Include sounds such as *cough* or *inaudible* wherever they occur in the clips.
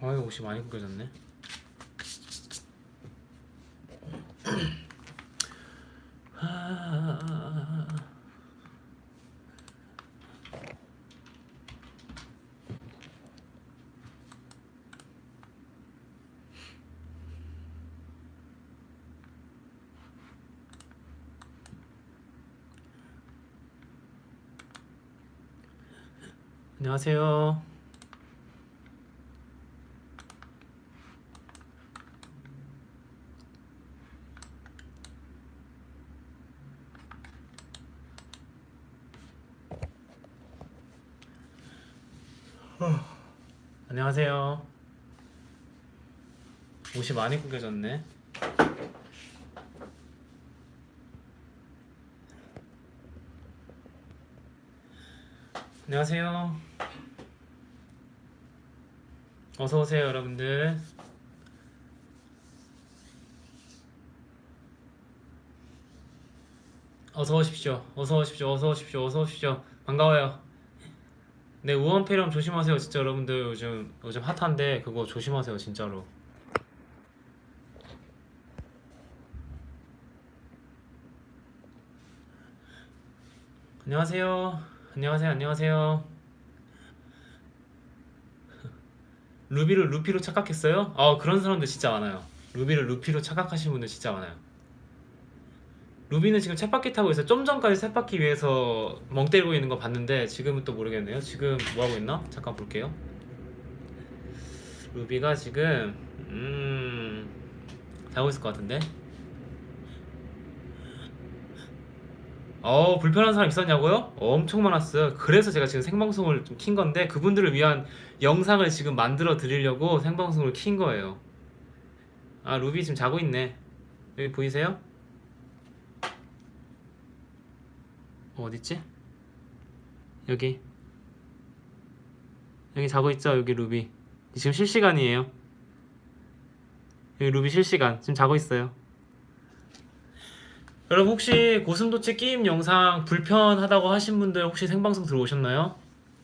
아유 옷이 많이 구겨졌네. 안녕하세요. 안녕하세요. 옷이 많이 구겨졌네. 안녕하세요. 어서 오세요, 여러분들. 어서 오십시오. 어서 오십시오. 어서 오십시오. 어서 오십시오. 반가워요. 네, 우원폐렴 조심하세요, 진짜 여러분들. 요즘 요즘 핫한데 그거 조심하세요, 진짜로. 안녕하세요. 안녕하세요. 안녕하세요. 루비를 루피로 착각했어요? 아 그런 사람들 진짜 많아요. 루비를 루피로 착각하시는 분들 진짜 많아요. 루비는 지금 쳇바퀴 타고 있어요. 좀 전까지 쳇바퀴 위에서 멍 때리고 있는 거 봤는데 지금은 또 모르겠네요. 지금 뭐 하고 있나? 잠깐 볼게요. 루비가 지금 음 자고 있을 것 같은데. 어 불편한 사람 있었냐고요? 엄청 많았어요. 그래서 제가 지금 생방송을 좀 킨 건데 그분들을 위한 영상을 지금 만들어 드리려고 생방송을 킨 거예요. 아 루비 지금 자고 있네. 여기 보이세요? 어, 어딨지? 여기 여기 자고 있죠? 여기 루비 지금 실시간이에요. 여기 루비 실시간 지금 자고 있어요. 여러분 혹시 고슴도치 게임 영상 불편하다고 하신 분들 혹시 생방송 들어오셨나요?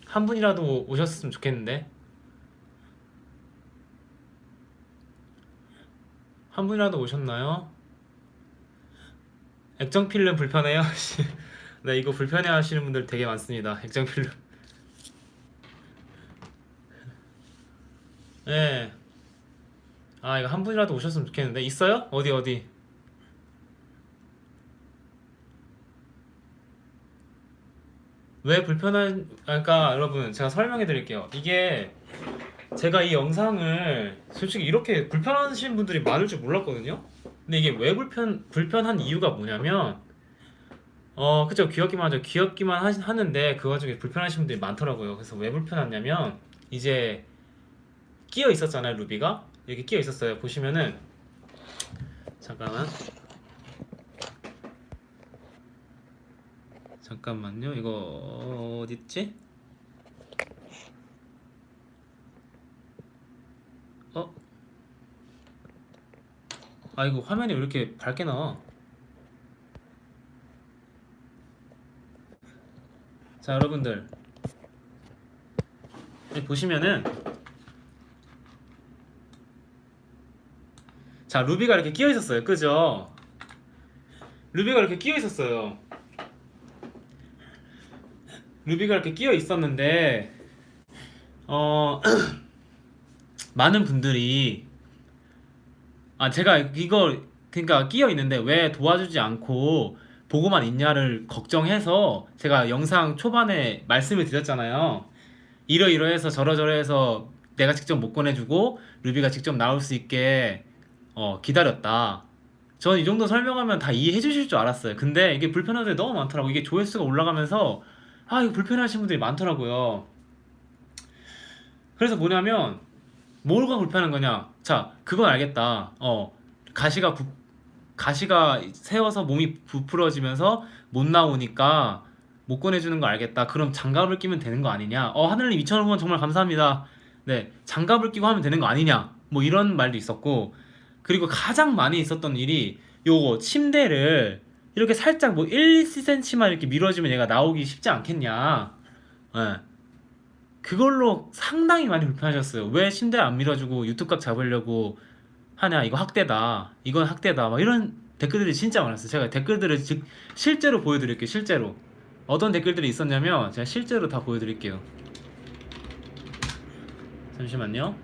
한 분이라도 오셨으면 좋겠는데 한 분이라도 오셨나요? 액정 필름 불편해요? *laughs* 네 이거 불편해 하시는 분들 되게 많습니다 액정 필름. *laughs* 네. 아 이거 한 분이라도 오셨으면 좋겠는데. 있어요? 어디 어디? 왜 불편한 아, 그러니까 여러분 제가 설명해 드릴게요. 이게 제가 이 영상을 솔직히 이렇게 불편하신 분들이 많을 줄 몰랐거든요. 근데 이게 왜 불편 불편한 이유가 뭐냐면 어 그쵸 귀엽기만 하죠 귀엽기만 하, 하는데 그 와중에 불편하신 분들이 많더라고요 그래서 왜 불편하냐면 이제 끼어 있었잖아요 루비가 여기 끼어 있었어요 보시면은 잠깐만 잠깐만요. 이거 어디 있지? 어? 아 이거 화면이 왜 이렇게 밝게 나와? 자 여러분들 보시면은 자 루비가 이렇게 끼어 있었어요. 그죠? 루비가 이렇게 끼어 있었어요. 루비가 이렇게 끼어 있었는데 어 *clears throat* 많은 분들이 아 제가 이거 그러니까 끼어 있는데 왜 도와주지 않고 보고만 있냐를 걱정해서 제가 영상 초반에 말씀을 드렸잖아요. 이러이러해서 저러저러해서 내가 직접 못 꺼내주고 루비가 직접 나올 수 있게 어, 기다렸다. 저는 이 정도 설명하면 다 이해해 주실 줄 알았어요. 근데 이게 불편한 데 너무 많더라고. 이게 조회수가 올라가면서 아 이거 불편하신 분들이 많더라고요. 그래서 뭐냐면 뭐가 불편한 거냐? 자 그건 알겠다. 어 가시가 부, 가시가 세워서 몸이 부풀어지면서 못 나오니까 못 꺼내주는 거 알겠다. 그럼 장갑을 끼면 되는 거 아니냐? 어 하늘님 2,000원 정말 감사합니다. 네 장갑을 끼고 하면 되는 거 아니냐? 뭐 이런 말도 있었고 그리고 가장 많이 있었던 일이 요거 침대를 이렇게 살짝 뭐 1, 2cm만 이렇게 밀어주면 얘가 나오기 쉽지 않겠냐. 예. 그걸로 상당히 많이 불편하셨어요. 왜 침대 안 밀어주고 유튜브 각 잡으려고 하냐? 이거 학대다. 이건 학대다. 막 이런 댓글들이 진짜 많았어요. 제가 댓글들을 즉 실제로 보여드릴게요. 실제로 어떤 댓글들이 있었냐면 제가 실제로 다 보여드릴게요. 잠시만요.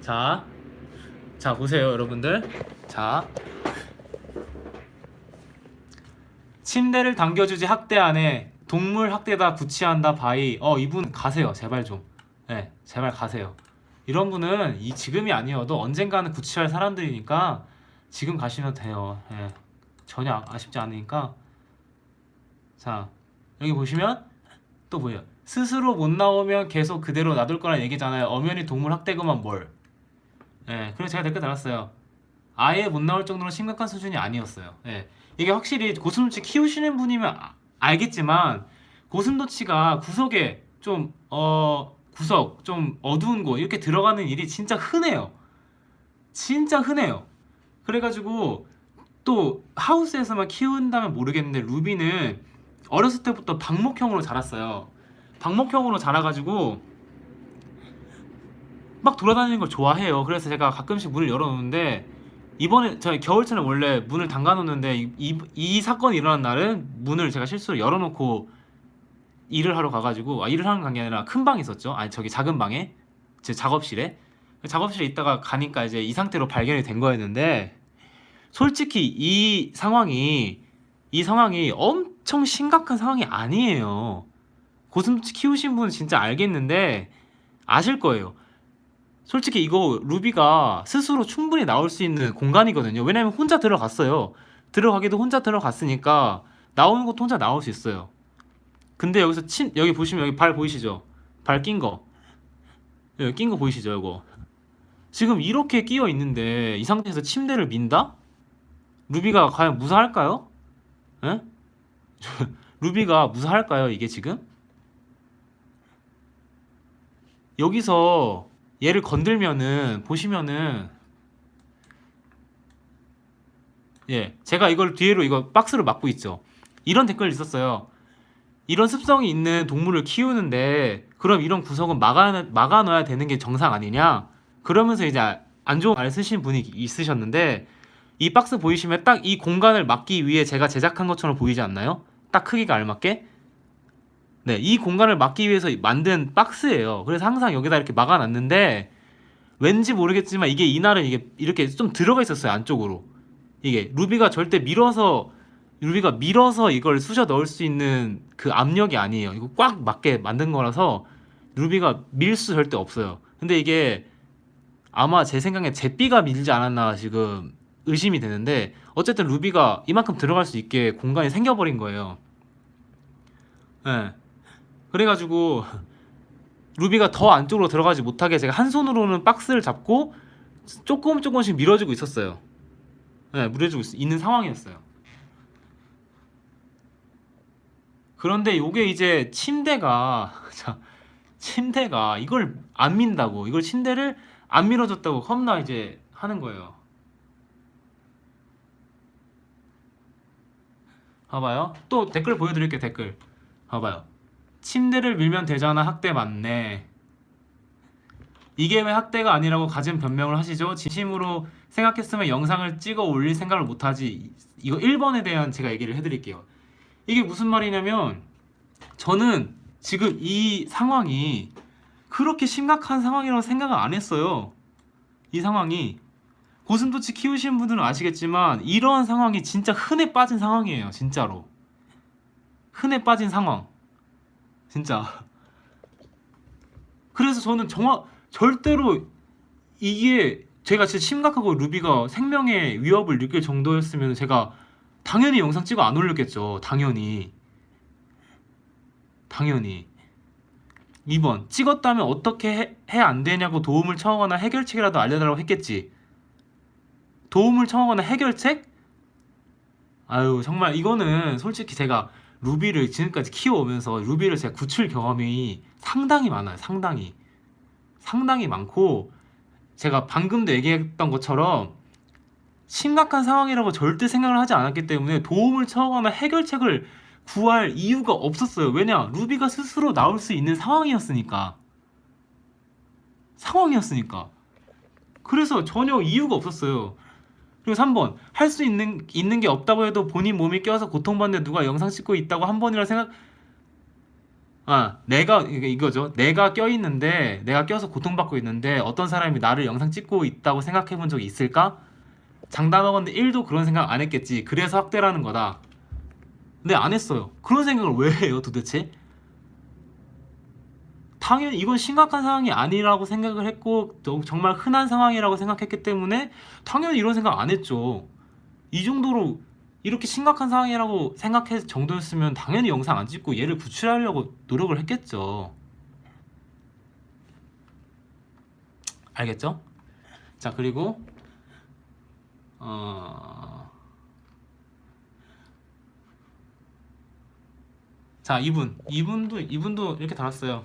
자, 자 보세요, 여러분들. 자, 침대를 당겨주지 학대 안에 동물 학대다 구치한다 바이. 어 이분 가세요, 제발 좀. 네, 제발 가세요. 이런 분은 이 지금이 아니어도 언젠가는 구치할 사람들이니까 지금 가시면 돼요. 예. 전혀 아- 아쉽지 않으니까. 자 여기 보시면 또 보여. 스스로 못 나오면 계속 그대로 놔둘 거란 얘기잖아요. 엄연히 동물 학대그만 뭘. 예. 그래서 제가 댓글 달았어요. 아예 못 나올 정도로 심각한 수준이 아니었어요. 예. 이게 확실히 고슴도치 키우시는 분이면 아- 알겠지만 고슴도치가 구석에 좀 어 구석 좀 어두운 곳 이렇게 들어가는 일이 진짜 흔해요. 진짜 흔해요. 그래가지고 또 하우스에서만 키운다면 모르겠는데 루비는 어렸을 때부터 방목형으로 자랐어요. 방목형으로 자라가지고 막 돌아다니는 걸 좋아해요. 그래서 제가 가끔씩 문을 열어놓는데 이번에 저희 겨울철에 원래 문을 담가놓는데 이, 이, 이 사건이 일어난 날은 문을 제가 실수로 열어놓고 일을 하러 가가지고 아 일을 하는 게 아니라 큰 방이 있었죠. 아니 저기 작은 방에 제 작업실에 작업실에 있다가 가니까 이제 이 상태로 발견이 된 거였는데 솔직히 이 상황이 이 상황이 엄청 심각한 상황이 아니에요. 고슴도치 키우신 분은 진짜 알겠는데 아실 거예요. 솔직히 이거 루비가 스스로 충분히 나올 수 있는 공간이거든요. 왜냐면 혼자 들어갔어요. 들어가기도 혼자 들어갔으니까 나오는 것도 혼자 나올 수 있어요. 근데 여기서 침 여기 보시면 여기 발 보이시죠? 발 낀 거. 여기 낀 거 보이시죠? 이거. 지금 이렇게 끼어 있는데 이 상태에서 침대를 민다? 루비가 과연 무사할까요? 에? *laughs* 루비가 무사할까요? 이게 지금? 여기서 얘를 건들면은 보시면은 예 제가 이걸 뒤로 이거 박스로 막고 있죠 이런 댓글 있었어요 이런 습성이 있는 동물을 키우는데 그럼 이런 구석은 막아 막아 놔야 되는 게 정상 아니냐 그러면서 이제 안 좋은 말 쓰신 분이 있으셨는데 이 박스 보이시면 딱 이 공간을 막기 위해 제가 제작한 것처럼 보이지 않나요? 딱 크기가 알맞게 네, 이 공간을 막기 위해서 만든 박스예요. 그래서 항상 여기다 이렇게 막아놨는데 왠지 모르겠지만 이게 이날은 이게 이렇게 좀 들어가 있었어요 안쪽으로. 이게 루비가 절대 밀어서 루비가 밀어서 이걸 쑤셔 넣을 수 있는 그 압력이 아니에요. 이거 꽉 맞게 만든 거라서 루비가 밀 수 절대 없어요. 근데 이게 아마 제 생각에 제삐가 밀지 않았나 지금 의심이 되는데 어쨌든 루비가 이만큼 들어갈 수 있게 공간이 생겨버린 거예요. 예. 그래가지고 루비가 더 안쪽으로 들어가지 못하게 제가 한 손으로는 박스를 잡고 조금 조금씩 밀어주고 있었어요. 네, 밀어주고 있, 있는 상황이었어요. 그런데 요게 이제 침대가 *laughs* 자, 침대가 이걸 안 민다고 이걸 침대를 안 밀어줬다고 겁나 이제 하는 거예요. 봐봐요. 또 댓글 보여드릴게요. 댓글. 봐봐요. 침대를 밀면 되잖아. 학대 맞네. 이게 왜 학대가 아니라고 가진 변명을 하시죠? 진심으로 생각했으면 영상을 찍어 올릴 생각을 못하지. 이거 1번에 대한 제가 얘기를 해드릴게요. 이게 무슨 말이냐면 저는 지금 이 상황이 그렇게 심각한 상황이라고 생각을 안 했어요. 이 상황이 고슴도치 키우시는 분들은 아시겠지만 이러한 상황이 진짜 흔해 빠진 상황이에요. 진짜로. 흔해 빠진 상황. 진짜. 그래서 저는 정확 절대로 이게 제가 진짜 심각하고 루비가 생명의 위협을 느낄 정도였으면 제가 당연히 영상 찍어 안 올렸겠죠. 당연히. 당연히. 2번 찍었다면 어떻게 해 안 되냐고 도움을 청하거나 해결책이라도 알려달라고 했겠지. 도움을 청하거나 해결책? 아유 정말 이거는 솔직히 제가 루비를 지금까지 키워오면서 루비를 제가 구출 경험이 상당히 많아요. 상당히 상당히 많고 제가 방금도 얘기했던 것처럼 심각한 상황이라고 절대 생각을 하지 않았기 때문에 도움을 청하거나 해결책을 구할 이유가 없었어요. 왜냐? 루비가 스스로 나올 수 있는 상황이었으니까. 상황이었으니까. 그래서 전혀 이유가 없었어요. 그리고 3번 할 수 있는 있는 게 없다고 해도 본인 몸이 껴서 고통받는데 누가 영상 찍고 있다고 한 번이라 생각 아 내가 이거죠 내가 껴 있는데 내가 껴서 고통받고 있는데 어떤 사람이 나를 영상 찍고 있다고 생각해 본 적이 있을까 장담하건대 1도 그런 생각 안 했겠지 그래서 학대라는 거다 근데 안 했어요 그런 생각을 왜 해요 도대체 당연히 이건 심각한 상황이 아니라고 생각을 했고 또 정말 흔한 상황이라고 생각했기 때문에 당연히 이런 생각 안 했죠. 이 정도로 이렇게 심각한 상황이라고 생각할 정도였으면 당연히 영상 안 찍고 얘를 구출하려고 노력을 했겠죠. 알겠죠? 자 그리고 어... 자 이분 이분도 이분도 이렇게 달았어요.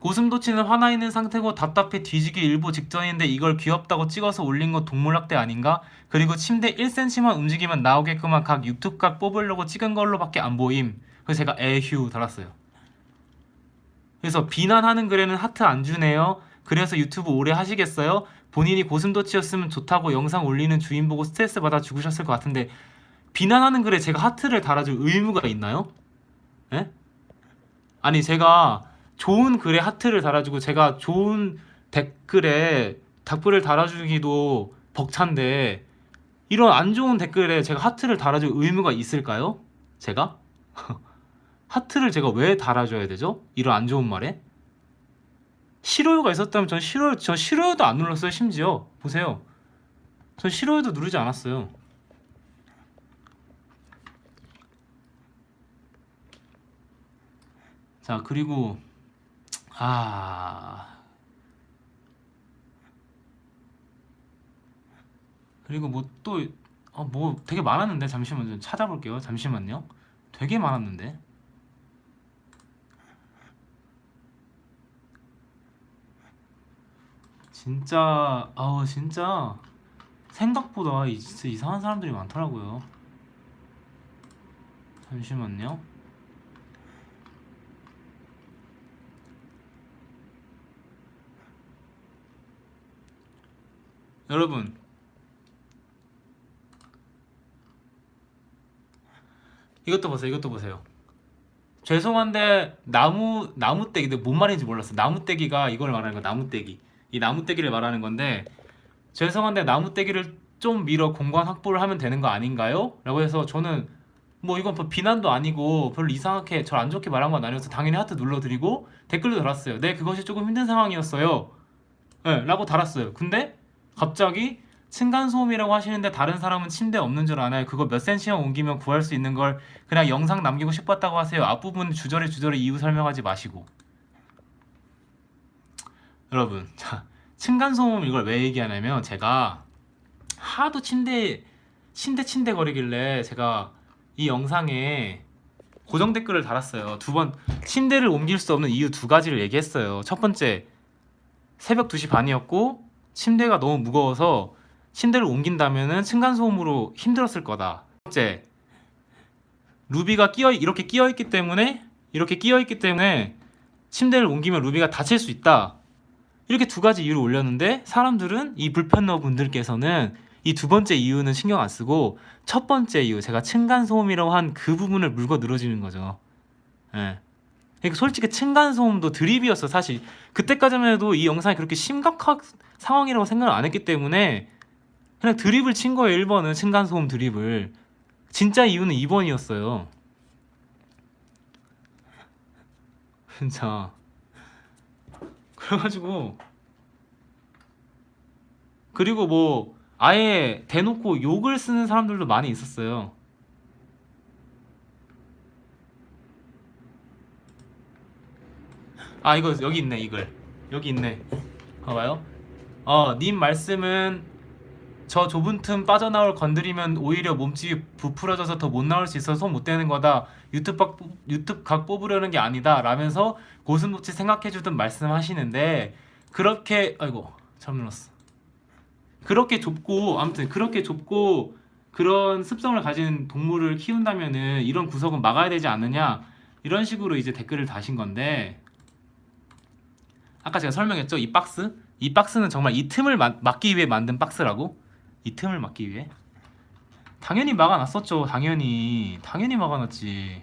고슴도치는 화나 있는 상태고 답답해 뒤지기 일보 직전인데 이걸 귀엽다고 찍어서 올린 거 동물학대 아닌가? 그리고 침대 1cm만 움직이면 나오게끔만 각 유튜브각 뽑으려고 찍은 걸로밖에 안 보임. 그래서 제가 에휴 달았어요. 그래서 비난하는 글에는 하트 안 주네요. 그래서 유튜브 오래 하시겠어요? 본인이 고슴도치였으면 좋다고 영상 올리는 주인 보고 스트레스 받아 죽으셨을 것 같은데 비난하는 글에 제가 하트를 달아줄 의무가 있나요? 예? 아니 제가 좋은 글에 하트를 달아주고 제가 좋은 댓글에 답글을 달아주기도 벅찬데 이런 안 좋은 댓글에 제가 하트를 달아줄 의무가 있을까요? 제가? *laughs* 하트를 제가 왜 달아줘야 되죠? 이런 안 좋은 말에? 싫어요가 있었다면 전 싫어요, 저 싫어요도 안 눌렀어요 심지어. 보세요. 전 싫어요도 누르지 않았어요. 자 그리고 아. 그리고 뭐또 어, 뭐 되게 많았는데 잠시만 좀 찾아볼게요. 잠시만요. 되게 많았는데 진짜 아우 진짜 생각보다 이- 진짜 이상한 사람들이 많더라고요. 잠시만요. 여러분. 이것도 보세요 이것도 보세요. 죄송한데 나무 나무떼기 근데 뭔 말인지 몰랐어. 나무떼기가 이걸 말하는 거 나무떼기 이 나무떼기를 말하는 건데 죄송한데 나무떼기를 좀 밀어 공간 확보를 하면 되는 거 아닌가요? 라고 해서 저는 뭐 이건 뭐 비난도 아니고 별로 이상하게 절 안 좋게 말한 건 아니어서 당연히 하트 눌러드리고 댓글도 달았어요 네 그것이 조금 힘든 상황이었어요 네, 라고 달았어요 근데 갑자기 층간소음이라고 하시는데 다른 사람은 침대 없는 줄 아나요? 그거 몇 센치만 옮기면 구할 수 있는 걸 그냥 영상 남기고 싶었다고 하세요. 앞부분 주저리 주저리 이유 설명하지 마시고. 여러분, 자, 층간소음 이걸 왜 얘기하냐면 제가 하도 침대 침대 침대 거리길래 제가 이 영상에 고정 댓글을 달았어요. 두 번 침대를 옮길 수 없는 이유 두 가지를 얘기했어요. 첫 번째 새벽 2시 반이었고 침대가 너무 무거워서 침대를 옮긴다면은 층간 소음으로 힘들었을 거다. 첫째, 루비가 끼어 이렇게 끼어 있기 때문에 이렇게 끼어 있기 때문에 침대를 옮기면 루비가 다칠 수 있다. 이렇게 두 가지 이유를 올렸는데 사람들은 이 불편러 분들께서는 이 두 번째 이유는 신경 안 쓰고 첫 번째 이유 제가 층간 소음이라고 한 그 부분을 물고 늘어지는 거죠. 예. 그러니까 솔직히 층간 소음도 드립이었어 사실 그때까지만 해도 이 영상이 그렇게 심각한 상황이라고 생각을 안 했기 때문에 그냥 드립을 친 거예요 1번은 층간 소음 드립을 진짜 이유는 2번이었어요 *laughs* 진짜 그래가지고 그리고 뭐 아예 대놓고 욕을 쓰는 사람들도 많이 있었어요. 아 이거 여기 있네 이글. 여기 있네. 봐봐요. 어님 말씀은 저 좁은 틈 빠져나올 건드리면 오히려 몸집이 부풀어져서 더 못 나올 수 있어서 손 못 대는 거다. 유튜브 유튜브 각 뽑으려는 게 아니다. 라면서 고슴도치 생각해주든 말씀하시는데 그렇게 아이고 잘못 눌렀어. 그렇게 좁고 아무튼 그렇게 좁고 그런 습성을 가진 동물을 키운다면은 이런 구석은 막아야 되지 않느냐? 이런 식으로 이제 댓글을 다신 건데 아까 제가 설명했죠? 이 박스? 이 박스는 정말 이 틈을 막- 막기 위해 만든 박스라고 이 틈을 막기 위해? 당연히 막아놨었죠 당연히. 당연히 막아놨지.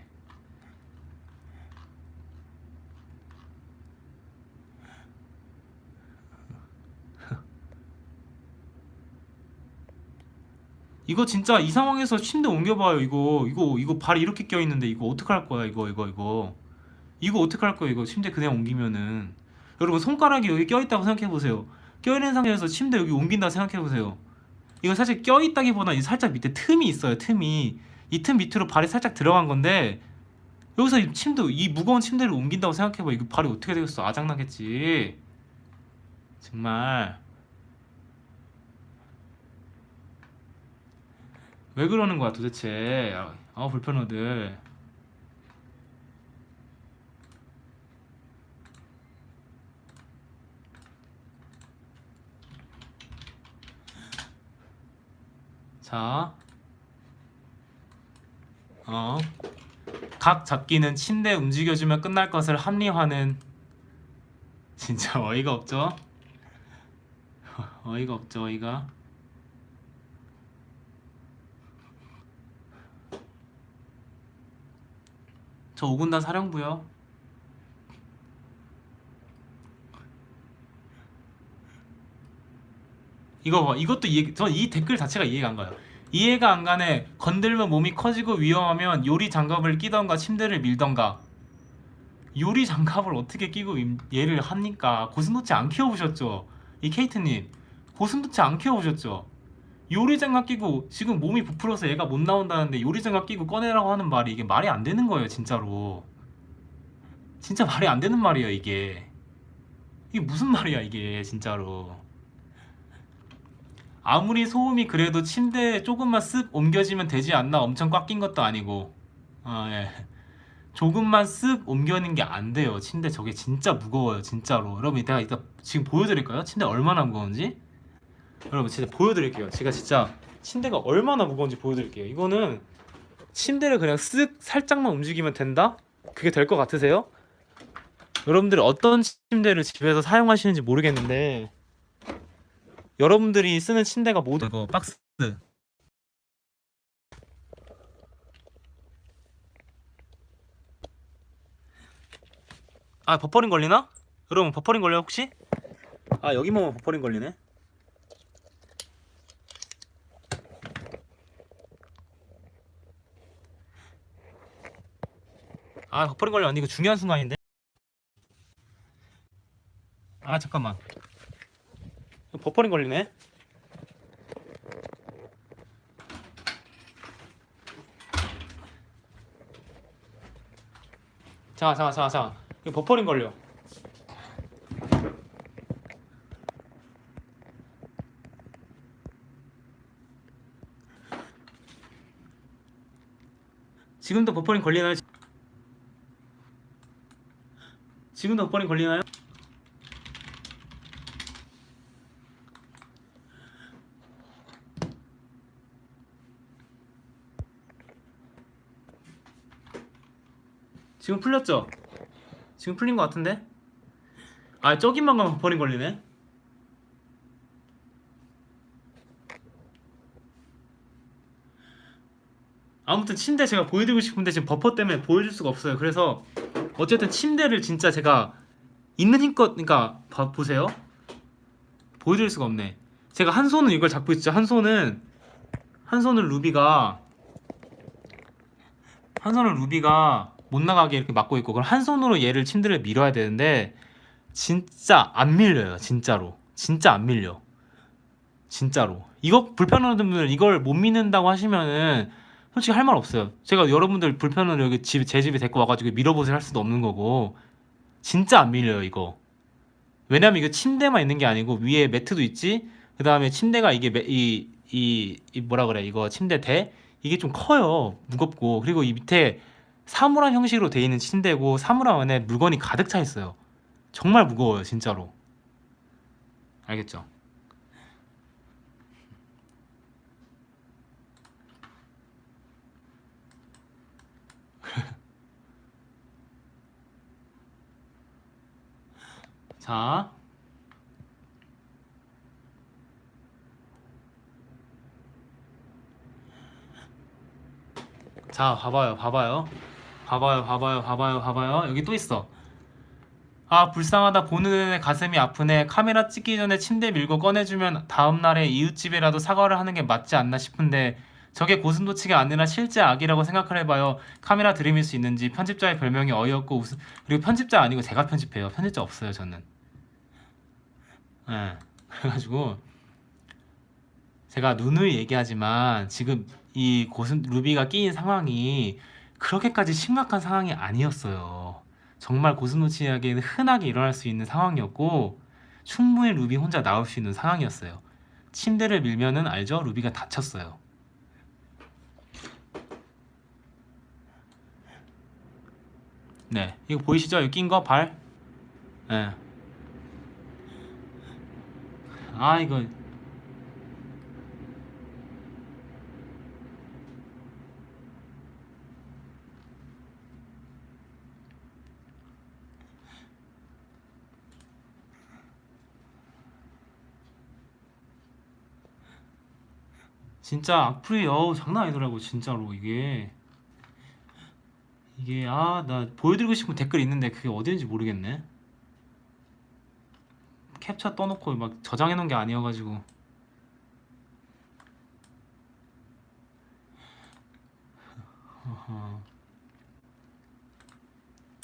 *laughs* 이거 진짜 이 상황에서 침대 옮겨봐요 이거. 이거 이거 발이 이렇게 껴있는데 이거 어떡할 거야 이거 이거 이거. 이거 어떡할 거야 이거 침대 그냥 옮기면은. 여러분 손가락이 여기 껴있다고 생각해보세요. 껴있는 상태에서 침대 여기 옮긴다 생각해보세요 이거 사실 껴있다기보다 이 살짝 밑에 틈이 있어요 틈이. 이 틈 밑으로 발이 살짝 들어간 건데 여기서 이 침대 이 무거운 침대를 옮긴다고 생각해봐. 이거 발이 어떻게 되겠어? 아작나겠지. 정말. 왜 그러는 거야 도대체? 아, 아 불편하들 자, 어, 각 잡기는 침대 움직여주면 끝날 것을 합리화는 진짜 어이가 없죠? *laughs* 어이가 없죠, 어이가. 저 5군단 사령부요. 이거 봐. 이것도 이해, 전이 댓글 자체가 이해가 안 가요. 이해가 안 가네. 건들면 몸이 커지고 위험하면 요리 장갑을 끼던가 침대를 밀던가. 요리 장갑을 어떻게 끼고 임- 얘를 합니까? 고슴도치 안 키워보셨죠? 이 케이트님 고슴도치 안 키워보셨죠? 요리 장갑 끼고 지금 몸이 부풀어서 얘가 못 나온다는데 요리 장갑 끼고 꺼내라고 하는 말이 이게 말이 안 되는 거예요 진짜로 진짜 말이 안 되는 말이에요 이게 이게 무슨 말이야 이게 진짜로 아무리 소음이 그래도 침대에 조금만 쓱 옮겨지면 되지 않나 엄청 꽉 낀 것도 아니고 아 예. 조금만 쓱 옮겨는 게 안 돼요 침대 저게 진짜 무거워요 진짜로 여러분 내가 이따 지금 보여드릴까요? 침대 얼마나 무거운지 여러분 진짜 보여드릴게요 제가 진짜 침대가 얼마나 무거운지 보여드릴게요 이거는 침대를 그냥 쓱 살짝만 움직이면 된다? 그게 될 것 같으세요? 여러분들이 어떤 침대를 집에서 사용하시는지 모르겠는데 여러분들이 쓰는 침대가 모두 이거 박스. 아 버퍼링 걸리나? 여러분 버퍼링 걸려요 혹시? 아 여기만 버퍼링 걸리네. 아 버퍼링 걸려. 언니 이거 중요한 순간인데? 아 잠깐만 버퍼링 걸리네 잠깐 잠깐 잠깐 잠깐 이거 버퍼링 걸려 지금도 버퍼링 걸리나요? 지금도 버퍼링 걸리나요? 지금 풀렸죠? 지금 풀린 것 같은데? 아 저기만 가면 버퍼링 걸리네. 아무튼 침대 제가 보여드리고 싶은데 지금 버퍼 때문에 보여줄 수가 없어요. 그래서 어쨌든 침대를 진짜 제가 있는 힘껏 그러니까 봐, 보세요. 보여드릴 수가 없네. 제가 한 손은 이걸 잡고 있죠. 한 손은 한 손은 루비가 한 손은 루비가 못 나가게 이렇게 막고 있고 그럼 한 손으로 얘를 침대를 밀어야 되는데 진짜 안 밀려요 진짜로. 진짜 안 밀려. 진짜로. 이거 불편한 분들 이걸 못 믿는다고 하시면은 솔직히 할 말 없어요. 제가 여러분들 불편을 여기 집, 제 집에 데리고 와가지고 밀어보세요 할 수도 없는 거고 진짜 안 밀려요 이거. 왜냐면 이거 침대만 있는 게 아니고 위에 매트도 있지? 그 다음에 침대가 이게 매, 이, 이, 이 뭐라 그래? 이거 침대 대? 이게 좀 커요. 무겁고. 그리고 이 밑에 사물함 형식으로 돼 있는 침대고 사물함 안에 물건이 가득 차 있어요. 정말 무거워요, 진짜로. 알겠죠? *laughs* 자. 자, 봐봐요, 봐봐요. 봐봐요, 봐봐요, 봐봐요, 봐봐요. 여기 또 있어. 아, 불쌍하다. 보는 내내 가슴이 아프네. 카메라 찍기 전에 침대 밀고 꺼내주면 다음날에 이웃집이라도 사과를 하는 게 맞지 않나 싶은데 저게 고슴도치가 아니라 실제 악이라고 생각을 해봐요. 카메라 들이밀 수 있는지 편집자의 별명이 어이없고 웃음 그리고 편집자 아니고 제가 편집해요. 편집자 없어요, 저는. 예. 그래가지고 제가 누누이 얘기하지만 지금 이 고슴 루비가 끼인 상황이 그렇게까지 심각한 상황이 아니었어요. 정말 고슴도치에게는 흔하게 일어날 수 있는 상황이었고 충분히 루비 혼자 나올 수 있는 상황이었어요. 침대를 밀면은 알죠? 루비가 다쳤어요. 네, 이거 보이시죠? 여기 낀 거 발. 예. 아 이거 진짜 악플이 어우 장난 아니더라고 진짜로. 이게. 이게 아 나 보여드리고 싶은 댓글 있는데 그게 어디인지 모르겠네. 캡처 떠놓고 막 저장해 놓은 게 아니어가지고.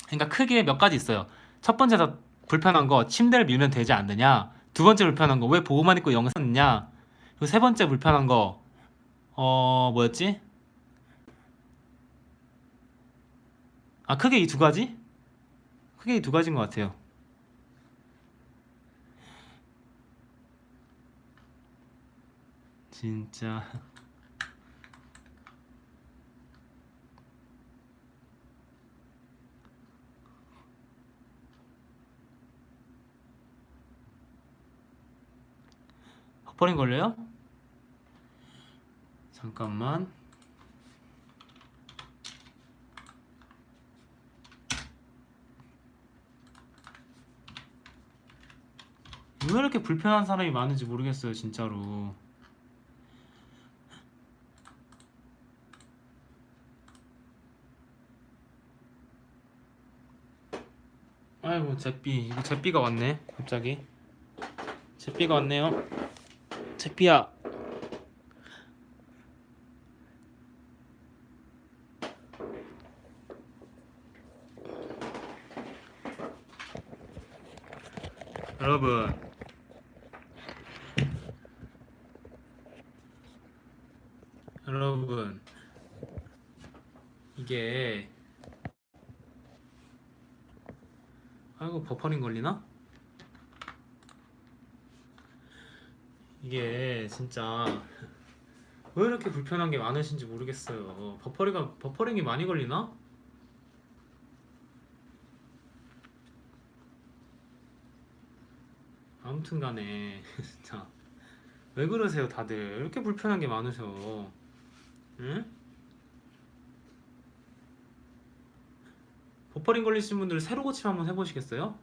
그러니까 크게 몇 가지 있어요. 첫 번째 다 불편한 거 침대를 밀면 되지 않느냐. 두 번째 불편한 거 왜 보고만 있고 영상 넣냐. 그리고 세 번째 불편한 거 어 뭐였지? 아 크게 이 두 가지? 크게 이 두 가지인 것 같아요. 진짜 *laughs* 헛버린 걸려요? 잠깐만. 왜 이렇게 불편한 사람이 많은지 모르겠어요, 진짜로. 아이고. 이거 잿비가 왔네, 갑자기. 잿비가 왔네요. 잿비야. 여러분 여러분 이게 아이고 버퍼링 걸리나? 이게 진짜 왜 이렇게 불편한 게 많으신지 모르겠어요 버퍼링이 많이 걸리나? 아무튼 간에 *laughs* 진짜 왜 그러세요 다들 왜 이렇게 불편한 게 많으셔 응? 버퍼링 걸리신 분들 새로 고침 한번 해보시겠어요?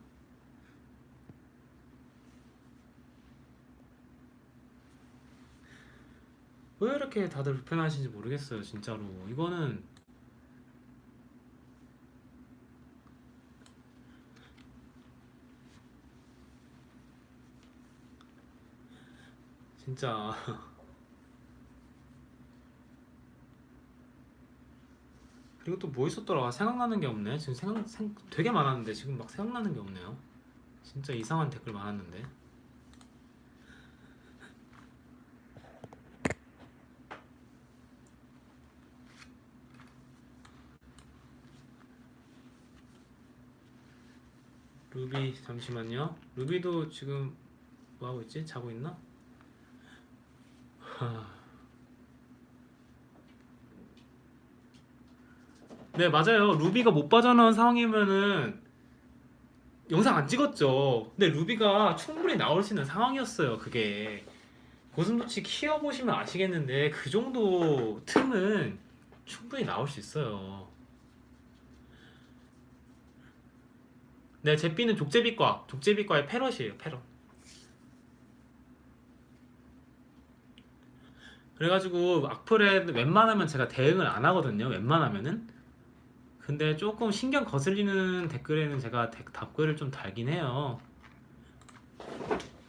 왜 이렇게 다들 불편하신지 모르겠어요 진짜로 이거는 진짜. 그리고 또 뭐 있었더라? 생각나는 게 없네. 지금 생각 생, 되게 많았는데 지금 막 생각나는 게 없네요. 진짜 이상한 댓글 많았는데. 루비 잠시만요. 루비도 지금 뭐 하고 있지? 자고 있나? 네 맞아요. 루비가 못 빠져나온 상황이면은 영상 안 찍었죠. 근데 루비가 충분히 나올 수 있는 상황이었어요 그게. 고슴도치 키워보시면 아시겠는데 그 정도 틈은 충분히 나올 수 있어요. 네, 제삐는 족제비과, 족제비과의 패럿이에요, 패럿. 그래가지고 악플에 웬만하면 제가 대응을 안 하거든요. 웬만하면은. 근데 조금 신경 거슬리는 댓글에는 제가 데- 답글을 좀 달긴 해요.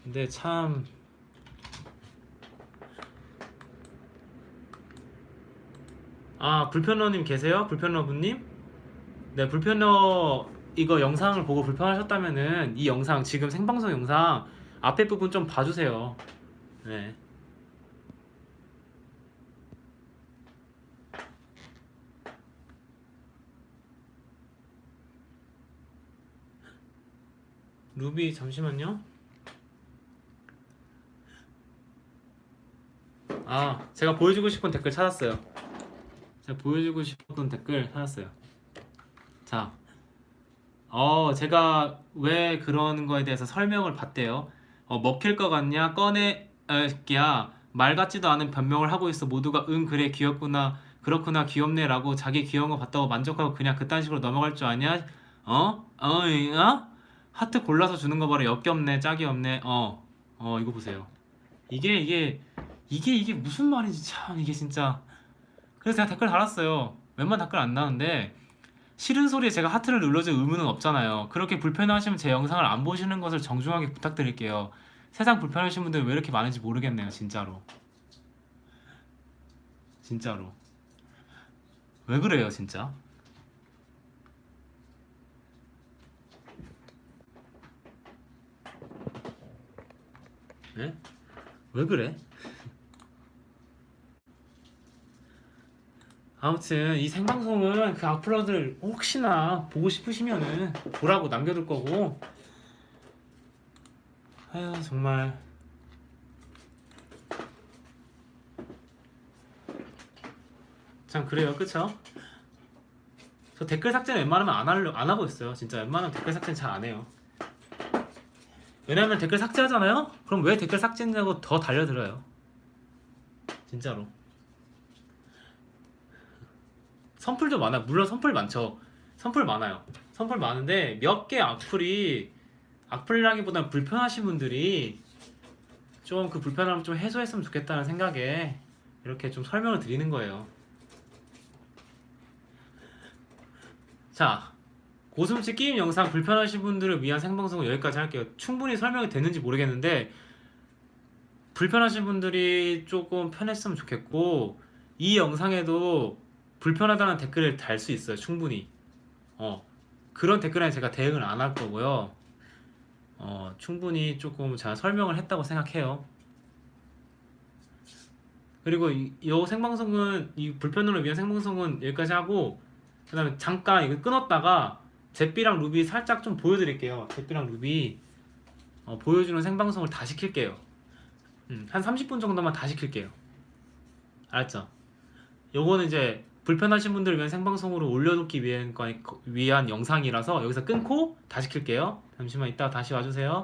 근데 참 아, 불편러님 계세요? 불편러분님? 네, 불편러 이거 영상을 보고 불편하셨다면은 이 영상 지금 생방송 영상 앞에 부분 좀 봐주세요. 네. 루비 잠시만요. 아, 제가 보여주고 싶은 댓글 찾았어요. 제가 보여주고 싶었던 댓글 찾았어요. 자, 어, 제가 왜 그러는 거에 대해서 설명을 받대요. 어, 먹힐 것 같냐? 꺼내, 야, 말 같지도 않은 변명을 하고 있어. 모두가 응, 그래, 귀엽구나. 그렇구나, 귀엽네 라고 자기 귀여운 거 봤다고 만족하고 그냥 그딴 식으로 넘어갈 줄 아냐? 어? 어, 이- 어? 하트 골라서 주는 거 봐라. 역겹네, 짝이 없네. 어, 어, 이거 보세요. 이게, 이게, 이게, 이게 무슨 말인지 참, 이게 진짜. 그래서 제가 댓글 달았어요. 웬만 댓글 안 나오는데, 싫은 소리에 제가 하트를 눌러줄 의무는 없잖아요. 그렇게 불편하시면 제 영상을 안 보시는 것을 정중하게 부탁드릴게요. 세상 불편하신 분들 왜 이렇게 많은지 모르겠네요, 진짜로. 진짜로. 왜 그래요, 진짜? 네? 왜 그래? 아무튼 이 생방송은 그 악플러들 혹시나 보고 싶으시면은 보라고 남겨둘 거고 아유 정말 참 그래요 그쵸? 저 댓글 삭제는 웬만하면 안, 하려, 안 하고 있어요 진짜 웬만하면 댓글 삭제는 잘 안 해요 왜냐면 댓글 삭제하잖아요? 그럼 왜 댓글 삭제했냐고 더 달려들어요 진짜로 선풀도 많아. 물론 선풀 많죠. 선풀 많아요. 선풀 많은데 몇 개 악플이 악플이라기보다는 불편하신 분들이 좀 그 불편함을 좀 해소했으면 좋겠다는 생각에 이렇게 좀 설명을 드리는 거예요. 자, 고슴치 게임 영상 불편하신 분들을 위한 생방송은 여기까지 할게요. 충분히 설명이 됐는지 모르겠는데 불편하신 분들이 조금 편했으면 좋겠고 이 영상에도 불편하다는 댓글을 달 수 있어요 충분히. 어 그런 댓글에 제가 대응을 안 할 거고요. 어 충분히 조금 제가 설명을 했다고 생각해요. 그리고 이, 이 생방송은 이 불편을 위한 생방송은 여기까지 하고 그 다음에 잠깐 이거 끊었다가 제삐랑 루비 살짝 좀 보여드릴게요 제삐랑 루비 어, 보여주는 생방송을 다 시킬게요 음, 한 30분 정도만 다 시킬게요 알았죠? 요거는 이제 불편하신 분들을 위한 생방송으로 올려놓기 위한, 거- 위한 영상이라서 여기서 끊고 다 시 킬게요. 잠시만 이따 다시 와주세요.